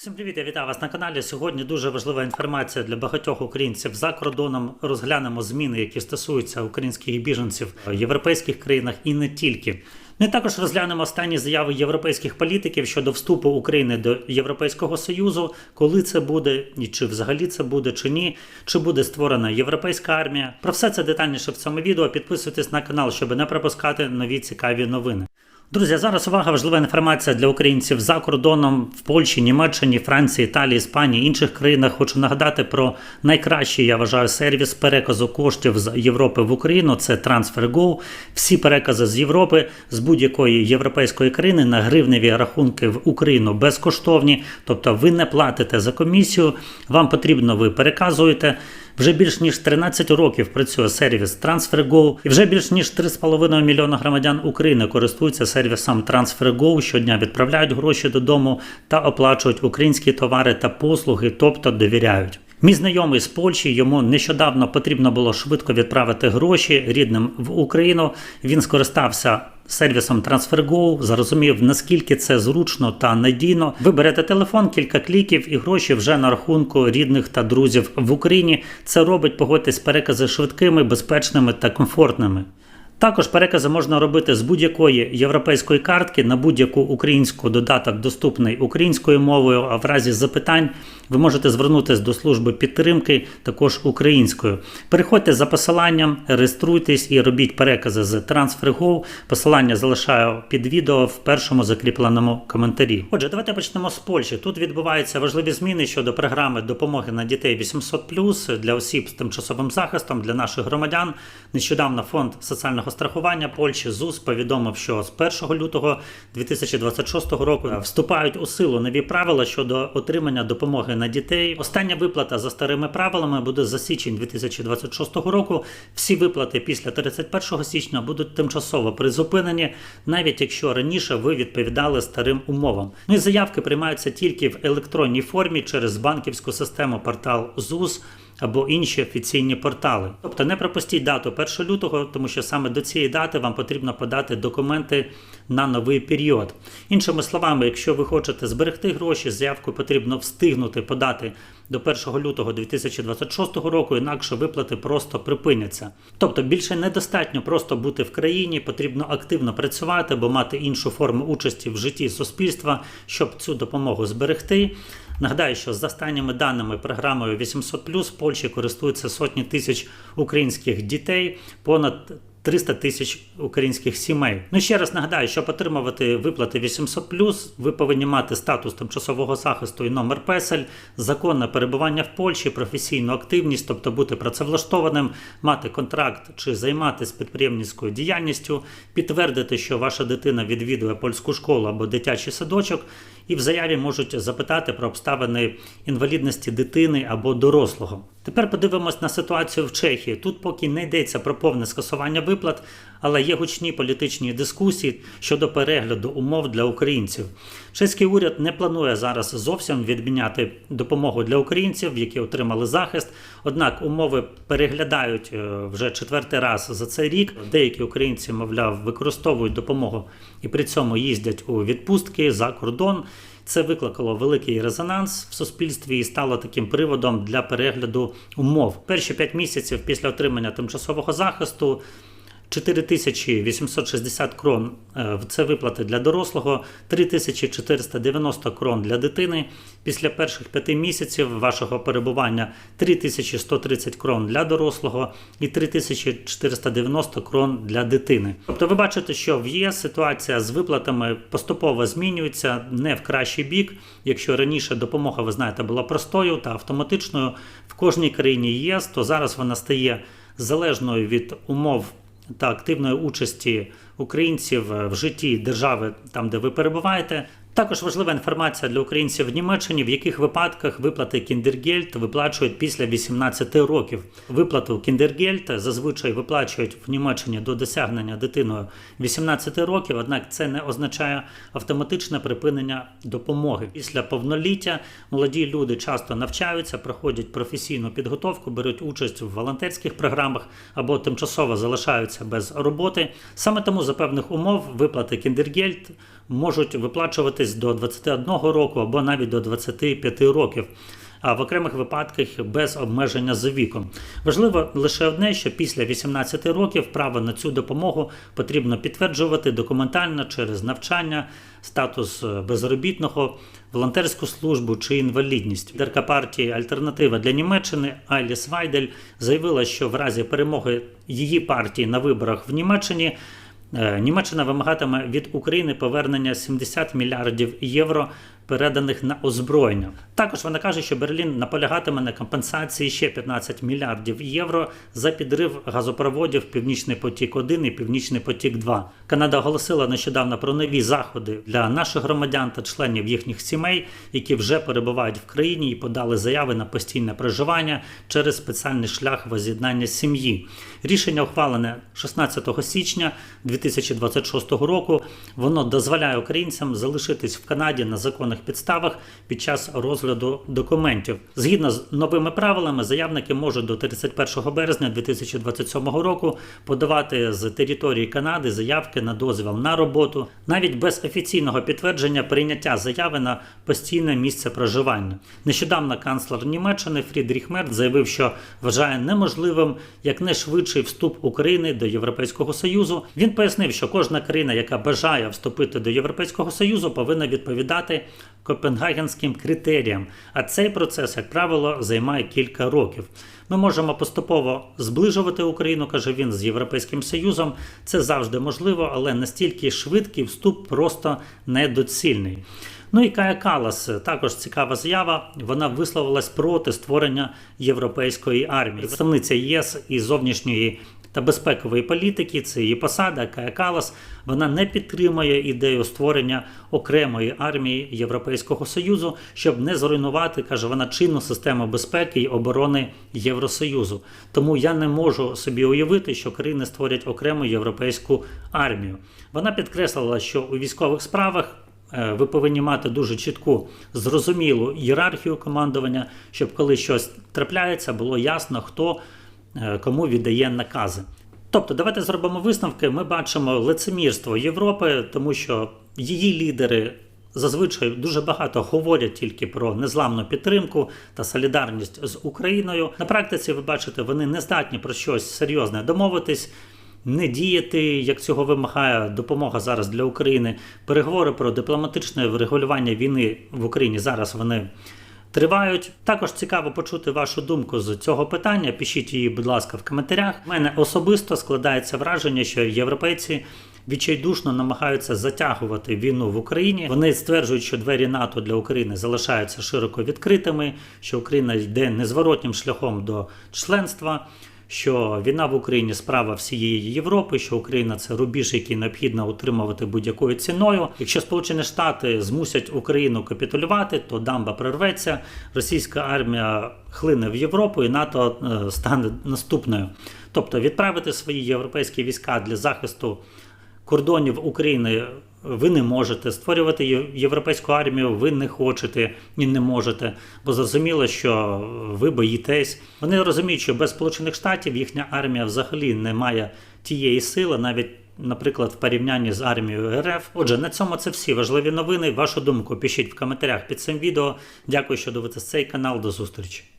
Всім привіт, я вітаю вас на каналі. Сьогодні дуже важлива інформація для багатьох українців за кордоном. Розглянемо зміни, які стосуються українських біженців в європейських країнах і не тільки. Ми також розглянемо останні заяви європейських політиків щодо вступу України до Європейського Союзу, коли це буде, і чи взагалі це буде, чи ні, чи буде створена європейська армія. Про все це детальніше в цьому відео. Підписуйтесь на канал, щоб не пропускати нові цікаві новини. Друзі, зараз увага, важлива інформація для українців за кордоном в Польщі, Німеччині, Франції, Італії, Іспанії, інших країнах. Хочу нагадати про найкращий, я вважаю, сервіс переказу коштів з Європи в Україну. Це TransferGo. Всі перекази з Європи з будь-якої європейської країни на гривневі рахунки в Україну безкоштовні. Тобто ви не платите за комісію. Вам потрібно, ви переказуєте. Вже більш ніж 13 років працює сервіс TransferGo, і вже більш ніж 3,5 мільйона громадян України користуються сервісом TransferGo, щодня відправляють гроші додому та оплачують українські товари та послуги, тобто довіряють. Мій знайомий з Польщі йому нещодавно потрібно було швидко відправити гроші рідним в Україну. Він скористався сервісом TransferGo, зрозумів наскільки це зручно та надійно. Ви берете телефон, кілька кліків і гроші вже на рахунку рідних та друзів в Україні. Це робить погодьтесь перекази швидкими, безпечними та комфортними. Також перекази можна робити з будь-якої європейської картки на будь-яку українську додаток, доступний українською мовою. А в разі запитань ви можете звернутися до служби підтримки також українською. Переходьте за посиланням, реєструйтесь і робіть перекази з TransferGo. Посилання залишаю під відео в першому закріпленому коментарі. Отже, давайте почнемо з Польщі. Тут відбуваються важливі зміни щодо програми допомоги на дітей 800+, для осіб з тимчасовим захистом для наших громадян. Нещодавно фонд соціального страхування Польщі ЗУС повідомив, що з 1 лютого 2026 року вступають у силу нові правила щодо отримання допомоги на дітей. Остання виплата за старими правилами буде за січень 2026 року. Всі виплати після 31 січня будуть тимчасово призупинені, навіть якщо раніше ви відповідали старим умовам. Ну і заявки приймаються тільки в електронній формі через банківську систему портал ЗУС або інші офіційні портали. Тобто не пропустіть дату 1 лютого, тому що саме до цієї дати вам потрібно подати документи на новий період. Іншими словами, якщо ви хочете зберегти гроші, заявку потрібно встигнути подати до 1 лютого 2026 року, інакше виплати просто припиняться. Тобто більше недостатньо просто бути в країні, потрібно активно працювати або мати іншу форму участі в житті суспільства, щоб цю допомогу зберегти. Нагадаю, що за останніми даними програмою 800+, в Польщі користуються сотні тисяч українських дітей, понад 300 тисяч українських сімей. Ну ще раз нагадаю, щоб отримувати виплати 800+, ви повинні мати статус тимчасового захисту і номер песель, законне перебування в Польщі, професійну активність, тобто бути працевлаштованим, мати контракт чи займатися підприємницькою діяльністю, підтвердити, що ваша дитина відвідує польську школу або дитячий садочок. І в заяві можуть запитати про обставини інвалідності дитини або дорослого. Тепер подивимось на ситуацію в Чехії. Тут поки не йдеться про повне скасування виплат, але є гучні політичні дискусії щодо перегляду умов для українців. Чеський уряд не планує зараз зовсім відміняти допомогу для українців, які отримали захист. Однак умови переглядають е, вже четвертий раз за цей рік. Деякі українці, мовляв, використовують допомогу і при цьому їздять у відпустки за кордон. Це викликало великий резонанс в суспільстві і стало таким приводом для перегляду умов. Перші п'ять місяців після отримання тимчасового захисту 4860 крон е, це виплати для дорослого, 3490 крон для дитини. Після перших п'яти місяців вашого перебування 3130 крон для дорослого і 3490 крон для дитини. Тобто ви бачите, що в ЄС ситуація з виплатами поступово змінюється не в кращий бік. Якщо раніше допомога, ви знаєте, була простою та автоматичною в кожній країні ЄС, то зараз вона стає залежною від умов та активної участі українців в житті держави, там де ви перебуваєте. Також важлива інформація для українців в Німеччині, в яких випадках виплати Кіндергельд виплачують після 18 років. Виплату Кіндергельд зазвичай виплачують в Німеччині до досягнення дитиною 18 років, однак це не означає автоматичне припинення допомоги. Після повноліття молоді люди часто навчаються, проходять професійну підготовку, беруть участь в волонтерських програмах або тимчасово залишаються без роботи. Саме тому за певних умов виплати Кіндергельд можуть виплачуватись до 21 року або навіть до 25 років. А в окремих випадках без обмеження за віком. Важливо лише одне, що після 18 років право на цю допомогу потрібно підтверджувати документально через навчання, статус е, безробітного, волонтерську службу чи інвалідність. Лідерка партії Альтернатива для Німеччини Айліс Вайдель заявила, що в разі перемоги її партії на виборах в Німеччині. Е, Німеччина вимагатиме від України повернення 70 мільярдів євро, переданих на озброєння. Також вона каже, що Берлін наполягатиме на компенсації ще 15 мільярдів євро за підрив газопроводів Північний потік 1 і Північний потік 2 Канада оголосила нещодавно про нові заходи для наших громадян та членів їхніх сімей, які вже перебувають в країні і подали заяви на постійне проживання через спеціальний шлях воз'єднання сім'ї. Рішення ухвалене 16 січня 2026 року. Воно дозволяє українцям залишитись в Канаді на законних підставах під час розгляду документів. Згідно з новими правилами, заявники можуть до 31 березня 2027 року подавати з території Канади заявки на дозвіл на роботу, навіть без офіційного підтвердження прийняття заяви на постійне місце проживання. Нещодавно канцлер Німеччини Фрідріх Мерц заявив, що вважає неможливим якнайшвидший вступ України до Європейського Союзу. Він пояснив, що кожна країна, яка бажає вступити до Європейського Союзу, повинна відповідати копенгагенським критеріям. А цей процес, як правило, займає кілька років. Ми можемо поступово зближувати Україну, каже він, з Європейським Союзом. Це завжди можливо, але настільки швидкий вступ просто недоцільний. Ну і Кая Калас також цікава заява. Вона висловилась проти створення європейської армії. Представниця ЄС і зовнішньої та безпекової політики, це її посада Кая Калас. Вона не підтримує ідею створення окремої армії Європейського Союзу, щоб не зруйнувати, каже вона, чинну систему безпеки і оборони Євросоюзу. Тому я не можу собі уявити, що країни створять окрему європейську армію. Вона підкреслила, що у військових справах. Е, Ви повинні мати дуже чітку, зрозумілу ієрархію командування, щоб коли щось трапляється, було ясно, хто кому віддає накази. Тобто, давайте зробимо висновки. Ми бачимо лицемірство Європи, тому що її лідери зазвичай дуже багато говорять тільки про незламну підтримку та солідарність з Україною. На практиці ви бачите, вони не здатні про щось серйозне домовитись. Не діяти, як цього вимагає допомога зараз для України. Переговори про дипломатичне врегулювання війни в Україні зараз вони тривають. Також цікаво почути вашу думку з цього питання. Пишіть її, будь ласка, в коментарях. У мене особисто складається враження, що європейці відчайдушно намагаються затягувати війну в Україні. Вони стверджують, що двері НАТО для України залишаються широко відкритими, що Україна йде незворотнім шляхом до членства. Що війна в Україні справа всієї Європи, що Україна це рубіж, який необхідно утримувати будь-якою ціною. Якщо Сполучені Штати змусять Україну капітулювати, то дамба прорветься, російська армія хлине в Європу, і НАТО е, стане наступною. Тобто відправити свої європейські війська для захисту кордонів України ви не можете створювати європейську армію. Ви не хочете і не можете, бо зрозуміло, що ви боїтесь. Вони розуміють, що без Сполучених Штатів їхня армія взагалі не має тієї сили, навіть. Наприклад, в порівнянні з армією РФ. Отже, на цьому це всі важливі новини. Вашу думку пишіть в коментарях під цим відео. Дякую, що дивитесь цей канал. До зустрічі.